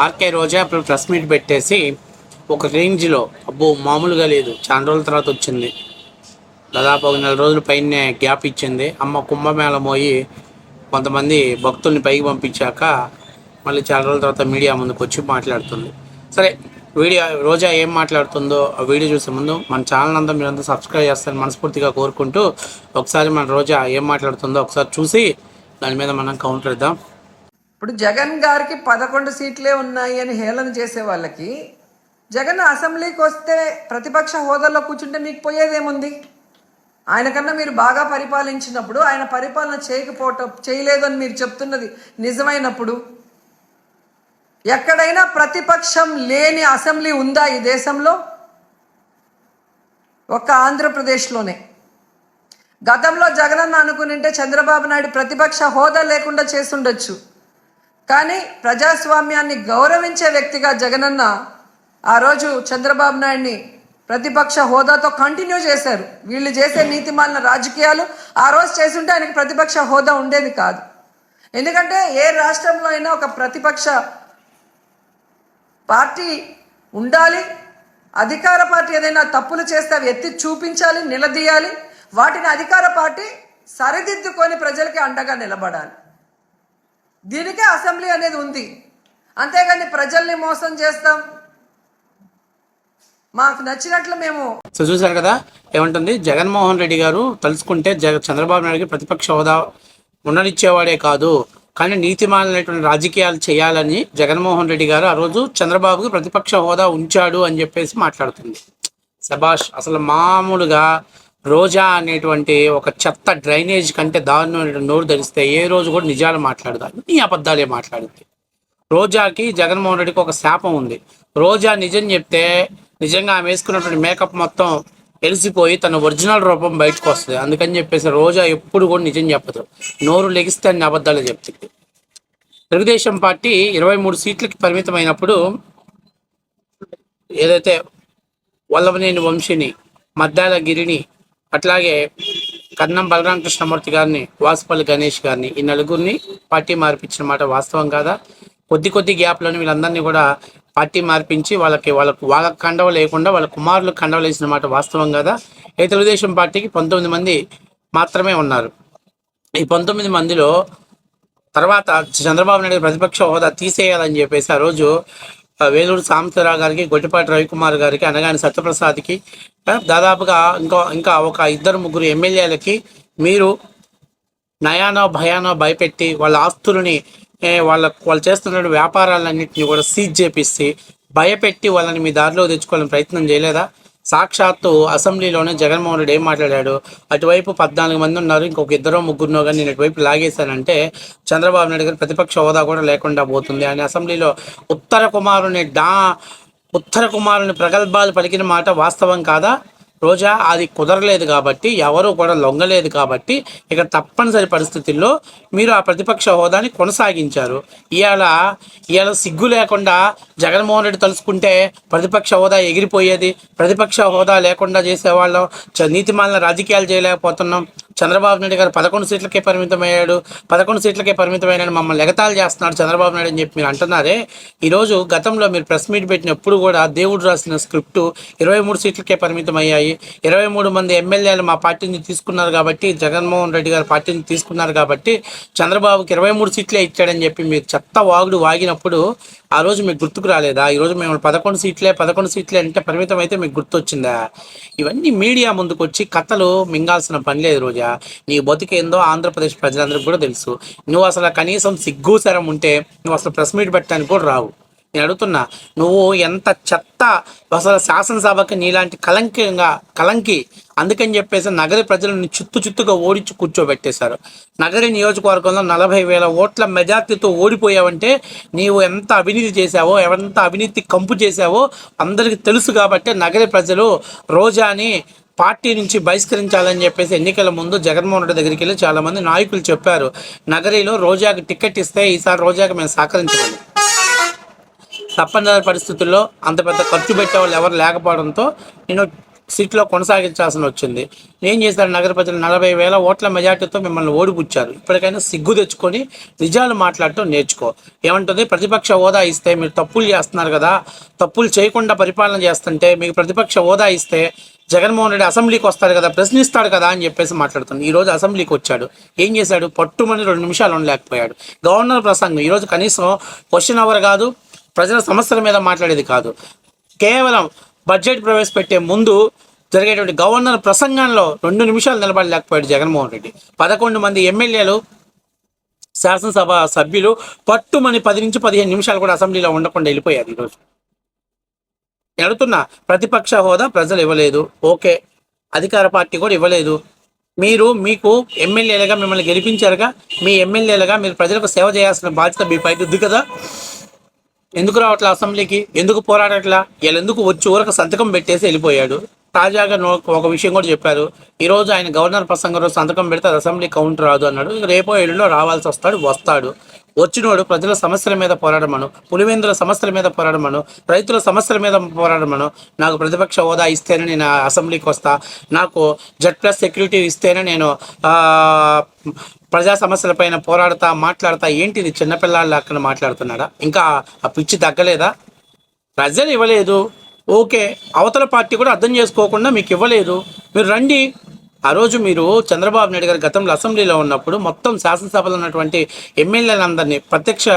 RK రోజా ఇప్పుడు press meet పెట్టేసి ఒక రేంజ్లో అబ్బో మామూలుగా లేదు. చాలా రోజుల తర్వాత వచ్చింది. దాదాపు ఒక నెల రోజుల పైనే గ్యాప్ ఇచ్చింది. అమ్మ కుంభమేళ మోయి కొంతమంది భక్తుల్ని పైకి పంపించాక మళ్ళీ చాలా రోజుల తర్వాత మీడియా ముందుకు వచ్చి మాట్లాడుతుంది. సరే వీడియో రోజా ఏం మాట్లాడుతుందో ఆ వీడియో చూసే ముందు మన ఛానల్ అంతా మీరంతా సబ్స్క్రైబ్ చేస్తారని మనస్ఫూర్తిగా కోరుకుంటూ ఒకసారి మన రోజా ఏం మాట్లాడుతుందో ఒకసారి చూసి దాని మీద మనం కౌంటర్ ఇద్దాం. ఇప్పుడు జగన్ గారికి పదకొండు సీట్లే ఉన్నాయి అని హేళన చేసే వాళ్ళకి జగన్ అసెంబ్లీకి వస్తే ప్రతిపక్ష హోదాలో కూర్చుంటే మీకు పోయేదేముంది? ఆయన కన్నా మీరు బాగా పరిపాలించినప్పుడు ఆయన పరిపాలన చేయకపోవటం చేయలేదు అని మీరు చెప్తున్నది నిజమైనప్పుడు ఎక్కడైనా ప్రతిపక్షం లేని అసెంబ్లీ ఉందా ఈ దేశంలో? ఒక్క ఆంధ్రప్రదేశ్లోనే. గతంలో జగనన్న అనుకునింటే చంద్రబాబు నాయుడు ప్రతిపక్ష హోదా లేకుండా చేసుండొచ్చు కానీ ప్రజాస్వామ్యాన్ని గౌరవించే వ్యక్తిగా జగనన్న ఆ రోజు చంద్రబాబు నాయుడిని ప్రతిపక్ష హోదాతో కంటిన్యూ చేశారు. వీళ్ళు చేసే నీతిమాలిన రాజకీయాలు ఆ రోజు చేసుంటే ఆయనకు ప్రతిపక్ష హోదా ఉండేది కాదు. ఎందుకంటే ఏ రాష్ట్రంలో అయినా ఒక ప్రతిపక్ష పార్టీ ఉండాలి అధికార పార్టీ ఏదైనా తప్పులు చేస్తే అవి ఎత్తి చూపించాలి నిలదీయాలి వాటిని అధికార పార్టీ సరిదిద్దుకొని ప్రజలకి అండగా నిలబడాలి. దీనికే అసెంబ్లీ అనేది ఉంది. అంతేగాని ప్రజల్ని మోసం చేస్తాం. మాకు నచ్చినట్లు మేము సో కదా ఏమంటుంది? జగన్మోహన్ రెడ్డి గారు తలుచుకుంటే జగ చంద్రబాబు నాయుడుకి ప్రతిపక్ష హోదా ఉండనిచ్చేవాడే కాదు. కానీ నీతిమాలైనటువంటి రాజకీయాలు చేయాలని జగన్మోహన్ రెడ్డి గారు ఆ రోజు చంద్రబాబుకి ప్రతిపక్ష హోదా ఉంచాడు అని చెప్పేసి మాట్లాడుతుంది. సభాష్ అసలు మామూలుగా రోజా అనేటువంటి ఒక చెత్త డ్రైనేజ్ కంటే దారుణమైన నోరు ధరిస్తే ఏ రోజు కూడా నిజాలు మాట్లాడదు అన్ని అబద్ధాలే మాట్లాడింది రోజాకి జగన్మోహన్ రెడ్డికి ఒక శాపం ఉంది. రోజా నిజం చెప్తే నిజంగా ఆమె వేసుకున్నటువంటి మేకప్ మొత్తం ఎలిసిపోయి తన ఒరిజినల్ రూపం బయటకు వస్తుంది. అందుకని చెప్పేసి రోజా ఎప్పుడు కూడా నిజం చెప్పదు. నోరు లెగిస్తే అన్ని అబద్ధాలు చెప్తుంది. తెలుగుదేశం పార్టీ ఇరవై మూడు సీట్లకి పరిమితమైనప్పుడు ఏదైతే వల్లభనేని వంశీని మద్దాల గిరిని అట్లాగే కన్నం బలరామ కృష్ణమూర్తి గారిని వాసుపల్లి గణేష్ గారిని ఈ నలుగురిని పార్టీ మార్పించిన మాట వాస్తవం కాదా? కొద్ది కొద్ది గ్యాప్లను వీళ్ళందరినీ కూడా పార్టీ మార్పించి వాళ్ళకి వాళ్ళకు వాళ్ళ కండవ లేకుండా వాళ్ళ కుమారులకు కండవ వేసిన మాట వాస్తవం కదా? ఏ తెలుగుదేశం పార్టీకి పంతొమ్మిది మంది మాత్రమే ఉన్నారు. ఈ పంతొమ్మిది మందిలో తర్వాత చంద్రబాబు నాయుడు ప్రతిపక్ష హోదా తీసేయాలని చెప్పేసి ఆ రోజు వేలూరు సాంబశివరావు గారికి గొట్టిపాటి రవికుమార్ గారికి అనగాని సత్యప్రసాద్కి దాదాపుగా ఇంకో ఇంకా ఒక ఇద్దరు ముగ్గురు ఎమ్మెల్యేలకి మీరు నయానో భయానో భయపెట్టి వాళ్ళ ఆస్తులని వాళ్ళ వాళ్ళు చేస్తున్న వ్యాపారాలన్నింటినీ కూడా సీజ్ చేపిస్తే భయపెట్టి వాళ్ళని మీ దారిలో తెచ్చుకోవాలని ప్రయత్నం చేయలేదా? సాక్షాత్తు అసెంబ్లీలోనే జగన్మోహన్ రెడ్డి ఏం మాట్లాడాడు? అటువైపు పద్నాలుగు మంది ఉన్నారు ఇంకొక ఇద్దరు ముగ్గురునో కానీ నేను అటువైపు లాగేశానంటే చంద్రబాబు నాయుడు గారు ప్రతిపక్ష హోదా కూడా లేకుండా పోతుంది. అని అసెంబ్లీలో ఉత్తర కుమారుని డా ఉత్తర కుమారుని ప్రగల్భాలు పలికిన మాట వాస్తవం కాదా? రోజా అది కుదరలేదు కాబట్టి ఎవరు కూడా లొంగలేదు కాబట్టి ఇక తప్పనిసరి పరిస్థితుల్లో మీరు ఆ ప్రతిపక్ష హోదాని కొనసాగించారు. ఇవాళ ఇవాళ సిగ్గు లేకుండా జగన్మోహన్ రెడ్డి తలుసుకుంటే ప్రతిపక్ష హోదా ఎగిరిపోయేది. ప్రతిపక్ష హోదా లేకుండా చేసేవాళ్ళం. చ- నీతిమాలిన రాజకీయాలు చేయలేకపోతున్నాం. చంద్రబాబు నాయుడు గారు పదకొండు సీట్లకే పరిమితమయ్యాడు. పదకొండు సీట్లకే పరిమితమైన మమ్మల్ని ఎగతాలు చేస్తున్నాడు చంద్రబాబు నాయుడు అని చెప్పి మీరు అంటున్నారే? ఈరోజు గతంలో మీరు ప్రెస్ మీట్ పెట్టినప్పుడు కూడా దేవుడు రాసిన స్క్రిప్ట్ ఇరవై మూడు సీట్లకే పరిమితం అయ్యాయి ఇరవై మూడు మంది ఎమ్మెల్యేలు మా పార్టీని తీసుకున్నారు కాబట్టి జగన్మోహన్ రెడ్డి గారు పార్టీని తీసుకున్నారు కాబట్టి చంద్రబాబుకి ఇరవై మూడు సీట్లే ఇచ్చాడని చెప్పి మీరు చెత్త వాగుడు వాగినప్పుడు ఆ రోజు మీకు గుర్తుకు రాలేదా? ఈ రోజు మేము పదకొండు సీట్లే పదకొండు సీట్లే అంటే పరిమితం అయితే మీకు గుర్తొచ్చిందా? ఇవన్నీ మీడియా ముందుకు వచ్చి కథలు మింగాల్సిన పని లేదు రోజా. నీ బతికేందో ఆంధ్రప్రదేశ్ ప్రజలందరికీ కూడా తెలుసు. నువ్వు అసలు కనీసం సిగ్గు శరం ఉంటే నువ్వు అసలు ప్రెస్ మీట్ పెట్టడానికి కూడా రావు. నేను అడుగుతున్నా నువ్వు ఎంత చెత్త అసలు శాసనసభకి నీలాంటి కలంకంగా కలంకి అందుకని చెప్పేసి నగర ప్రజలను చుత్తు చుత్తుగా ఓడించి కూర్చోబెట్టేశారు. నగరి నియోజకవర్గంలో నలభై వేల ఓట్ల మెజార్టీతో ఓడిపోయావంటే నీవు ఎంత అవినీతి చేశావో ఎంత అవినీతి కంపు చేశావో అందరికీ తెలుసు కాబట్టి నగర ప్రజలు రోజాని పార్టీ నుంచి బహిష్కరించాలని చెప్పేసి ఎన్నికల ముందు జగన్మోహన్ రెడ్డి దగ్గరికి వెళ్ళి చాలామంది నాయకులు చెప్పారు. నగరిలో రోజాకి టికెట్ ఇస్తే ఈసారి రోజాకి మేము సహకరించాలి తప్పనిసరి పరిస్థితుల్లో అంత పెద్ద ఖర్చు పెట్టే వాళ్ళు ఎవరు లేకపోవడంతో నేను సీట్లో కొనసాగించాల్సిన వచ్చింది. ఏం చేశారు? నగర ప్రజలు నలభై వేల ఓట్ల మెజార్టీతో మిమ్మల్ని ఓడిపుచ్చారు. ఇప్పటికైనా సిగ్గు తెచ్చుకొని నిజాలు మాట్లాడటం నేర్చుకో. ఏమంటుంది? ప్రతిపక్ష హోదా ఇస్తే మీరు తప్పులు చేస్తున్నారు కదా. తప్పులు చేయకుండా పరిపాలన చేస్తుంటే మీకు ప్రతిపక్ష హోదా ఇస్తే జగన్మోహన్ రెడ్డి అసెంబ్లీకి వస్తాడు కదా ప్రశ్నిస్తాడు కదా అని చెప్పేసి మాట్లాడుతుంది. ఈ రోజు అసెంబ్లీకి వచ్చాడు. ఏం చేశాడు? పట్టుమని రెండు నిమిషాలు ఉండలేకపోయాడు. గవర్నర్ ప్రసంగం. ఈరోజు కనీసం క్వశ్చన్ అవర్ కాదు. ప్రజల సమస్యల మీద మాట్లాడేది కాదు. కేవలం బడ్జెట్ ప్రవేశపెట్టే ముందు జరిగేటువంటి గవర్నర్ ప్రసంగంలో రెండు నిమిషాలు నిలబడలేకపోయాడు జగన్మోహన్ రెడ్డి. పదకొండు మంది ఎమ్మెల్యేలు శాసనసభ సభ్యులు పట్టుమని పది నుంచి పదిహేను నిమిషాలు కూడా అసెంబ్లీలో ఉండకుండా వెళ్ళిపోయారు ఈరోజు నేను అడుగుతున్నా ప్రతిపక్ష హోదా ప్రజలు ఇవ్వలేదు. ఓకే అధికార పార్టీ కూడా ఇవ్వలేదు. మీరు మీకు ఎమ్మెల్యేలుగా మిమ్మల్ని గెలిపించారుగా మీ ఎమ్మెల్యేలుగా మీరు ప్రజలకు సేవ చేయాల్సిన బాధ్యత మీ పైకి ఉంది కదా? ఎందుకు రావట్లే అసెంబ్లీకి? ఎందుకు పోరాడట్లా? వీళ్ళు ఎందుకు వచ్చి ఊరకు సంతకం పెట్టేసి వెళ్ళిపోయాడు? తాజాగా ఒక విషయం కూడా చెప్పారు. ఈ రోజు ఆయన గవర్నర్ ప్రసంగంలో సంతకం పెడితే అది అసెంబ్లీ కౌంట్ రాదు అన్నాడు. రేపో ఏళ్ళలో రావాల్సి వస్తాడు వస్తాడు. వచ్చినోడు ప్రజల సమస్యల మీద పోరాడమను పులివెందుల సమస్యల మీద పోరాడమను రైతుల సమస్యల మీద పోరాడమను నాకు ప్రతిపక్ష హోదా ఇస్తేనే నేను అసెంబ్లీకి వస్తా నాకు జెడ్ ప్లస్ సెక్యూరిటీ ఇస్తేనే నేను ప్రజా ప్రజా సమస్యలపైన పోరాడతా మాట్లాడతా ఏంటిది చిన్నపిల్లాళ్ళ అక్కడ మాట్లాడుతున్నాడా? ఇంకా ఆ పిచ్చి తగ్గలేదా? ప్రజలు ఇవ్వలేదు. ఓకే అవతల పార్టీ కూడా అర్థం చేసుకోకుండా మీకు ఇవ్వలేదు. మీరు రండి. ఆ రోజు మీరు చంద్రబాబు నాయుడు గారు గతంలో అసెంబ్లీలో ఉన్నప్పుడు మొత్తం శాసనసభలో ఉన్నటువంటి ఎమ్మెల్యేలందరినీ ప్రత్యక్ష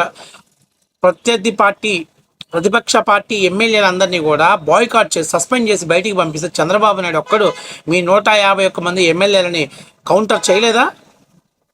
ప్రత్యర్థి పార్టీ ప్రతిపక్ష పార్టీ ఎమ్మెల్యేలందరినీ కూడా బాయ్కాట్ చేసి సస్పెండ్ చేసి బయటికి పంపిస్తే చంద్రబాబు నాయుడు ఒక్కడు మీ నూట యాభై ఒక్క మంది ఎమ్మెల్యేలని కౌంటర్ చేయలేదా?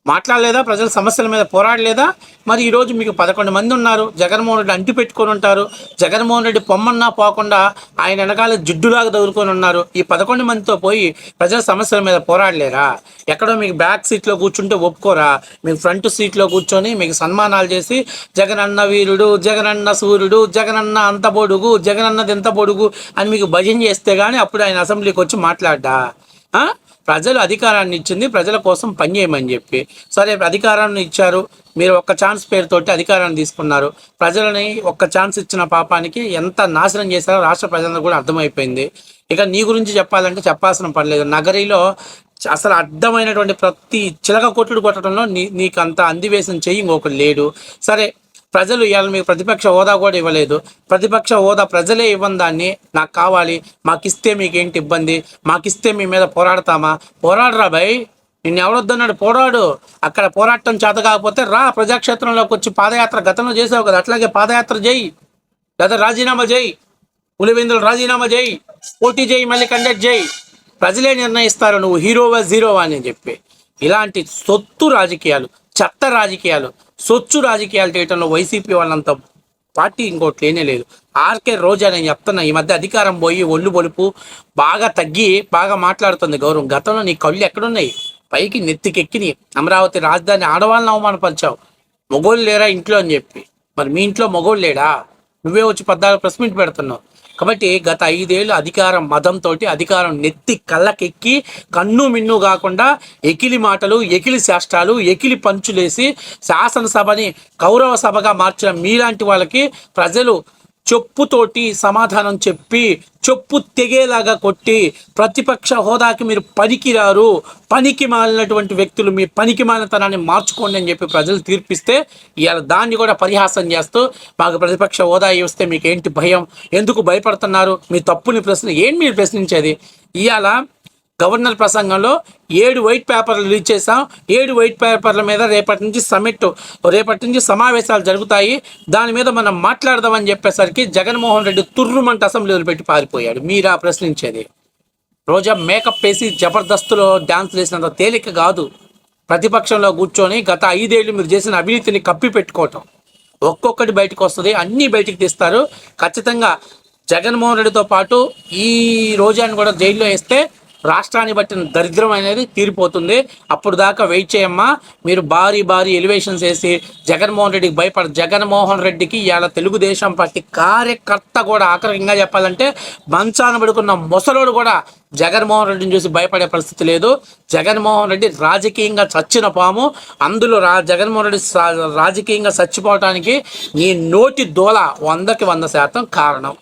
మాట్లాడలేదా? ప్రజల సమస్యల మీద పోరాడలేదా? మరి ఈరోజు మీకు పదకొండు మంది ఉన్నారు. జగన్మోహన్ రెడ్డి అంటి పెట్టుకొని ఉంటారు. జగన్మోహన్ రెడ్డి పొమ్మన్నా పోకుండా ఆయన వెనకాల జిడ్డులాగా దొరుకుని ఉన్నారు. ఈ పదకొండు మందితో పోయి ప్రజల సమస్యల మీద పోరాడలేరా? ఎక్కడో మీకు బ్యాక్ సీట్లో కూర్చుంటే ఒప్పుకోరా? మీకు ఫ్రంట్ సీట్లో కూర్చొని మీకు సన్మానాలు చేసి జగనన్న వీరుడు జగనన్న సూర్యుడు జగనన్న అంత పొడుగు జగనన్నది ఎంత పొడుగు అని మీకు భజన చేస్తే కానీ అప్పుడు ఆయన అసెంబ్లీకి వచ్చి మాట్లాడ్డా? ఆ? ప్రజలు అధికారాన్ని ఇచ్చింది ప్రజల కోసం పనిచేయమని చెప్పి. సరే అధికారాన్ని ఇచ్చారు. మీరు ఒక్క ఛాన్స్ పేరుతోటి అధికారాన్ని తీసుకున్నారు. ప్రజలని ఒక్క ఛాన్స్ ఇచ్చిన పాపానికి ఎంత నాశనం చేశారో రాష్ట్ర ప్రజలకు కూడా అర్థమైపోయింది. ఇక నీ గురించి చెప్పాలంటే చెప్పాల్సిన పర్లేదు నగరీలో నగరిలో అసలు అర్థమైనటువంటి ప్రతి చిలక కొట్టుడు కొట్టడంలో నీ నీకు అంత అందివేసిన చెయ్యి ఇంకొకటి లేడు. సరే ప్రజలు ఇవాళ మీకు ప్రతిపక్ష హోదా కూడా ఇవ్వలేదు. ప్రతిపక్ష హోదా ప్రజలే ఇవ్వని దాన్ని నాకు కావాలి మాకిస్తే మీకేంటి ఇబ్బంది మాకిస్తే మీ మీద పోరాడతామా? పోరాడరా భయ్ నిన్ను ఎవరొద్దన్నాడు పోరాడు. అక్కడ పోరాటం చేత కాకపోతే రా ప్రజాక్షేత్రంలోకి వచ్చి పాదయాత్ర గతంలో చేసావు కదా అట్లాగే పాదయాత్ర చేయి. లేదా రాజీనామా చేయి. పులివెందులు రాజీనామా చేయి. పోటీ చేయి మళ్ళీ కండక్ట్ చేయి. ప్రజలే నిర్ణయిస్తారు నువ్వు హీరోవా జీరోవా అని చెప్పి. ఇలాంటి సొత్తు రాజకీయాలు. చెత్త రాజకీయాలు సొచ్చు రాజకీయాలు చేయటంలో వైసీపీ వాళ్ళంత పార్టీ ఇంకోటి లేనే లేదు. ఆర్కే రోజా నేను చెప్తున్నా ఈ మధ్య అధికారం పోయి ఒళ్ళు బొలుపు బాగా తగ్గి బాగా మాట్లాడుతుంది గౌరవం. గతంలో నీ కళ్ళు ఎక్కడున్నాయి? పైకి నెత్తికెక్కినాయి అమరావతి రాజధాని ఆడవాళ్ళని అవమానపరిచావు. మొగోళ్ళు లేరా ఇంట్లో అని చెప్పి. మరి మీ ఇంట్లో మొగోళ్ళు లేడా? నువ్వే వచ్చి పద్నాలుగు ప్రెస్ మీట్ పెడుతున్నావు. కాబట్టి గత ఐదేళ్ళు అధికారం మదంతో అధికారం నెత్తి కళ్ళకెక్కి కన్ను మిన్ను కాకుండా ఎకిలి మాటలు ఎకిలి శాస్త్రాలు ఎకిలి పంచులేసి శాసనసభని కౌరవ సభగా మార్చిన మీలాంటి వాళ్ళకి ప్రజలు చెప్పుతోటి సమాధానం చెప్పి చెప్పు తెగేలాగా కొట్టి ప్రతిపక్ష హోదాకి మీరు పనికిరారు పనికి మాలినటువంటి వ్యక్తులు మీ పనికి మాలినతనాన్ని మార్చుకోండి అని చెప్పి ప్రజలు తీర్పిస్తే ఇవాళ దాన్ని కూడా పరిహాసం చేస్తూ మాకు ప్రతిపక్ష హోదా ఇస్తే మీకు ఏంటి భయం? ఎందుకు భయపడుతున్నారు? మీ తప్పుని ప్రశ్న ఏం మీరు ప్రశ్నించేది? ఇవాళ గవర్నర్ ప్రసంగంలో ఏడు వైట్ పేపర్లు రిలీజ్ చేశాం. ఏడు వైట్ పేపర్ల మీద రేపటి నుంచి సమిట్ రేపటి నుంచి సమావేశాలు జరుగుతాయి. దాని మీద మనం మాట్లాడదామని చెప్పేసరికి జగన్మోహన్ రెడ్డి తుర్రుమంట అసెంబ్లీ వదిలిపెట్టి పారిపోయాడు. మీరా ప్రశ్నించేది? రోజా మేకప్ వేసి జబర్దస్తులో డ్యాన్స్ వేసినంత తేలిక కాదు. ప్రతిపక్షంలో కూర్చొని గత ఐదేళ్ళు మీరు చేసిన అవినీతిని కప్పి పెట్టుకోవటం. ఒక్కొక్కటి బయటకు వస్తుంది అన్నీ బయటికి తీస్తారు. ఖచ్చితంగా జగన్మోహన్ రెడ్డితో పాటు ఈ రోజాని కూడా జైల్లో వేస్తే రాష్ట్రాన్ని బట్టిన దరిద్రం అనేది తీరిపోతుంది. అప్పుడు దాకా వెయిట్ చేయమ్మా. మీరు భారీ భారీ ఎలివేషన్స్ వేసి జగన్మోహన్ రెడ్డికి భయపడ జగన్మోహన్ రెడ్డికి ఇవాళ తెలుగుదేశం పార్టీ కార్యకర్త కూడా ఆఖరికంగా చెప్పాలంటే మంచాన పడుకున్న ముసలోడు కూడా జగన్మోహన్ రెడ్డిని చూసి భయపడే పరిస్థితి లేదు. జగన్మోహన్ రెడ్డి రాజకీయంగా చచ్చిన పాము. అందులో రా జగన్మోహన్ రెడ్డి రాజకీయంగా చచ్చిపోవటానికి నీ నోటి దోల వందకి వంద శాతం కారణం.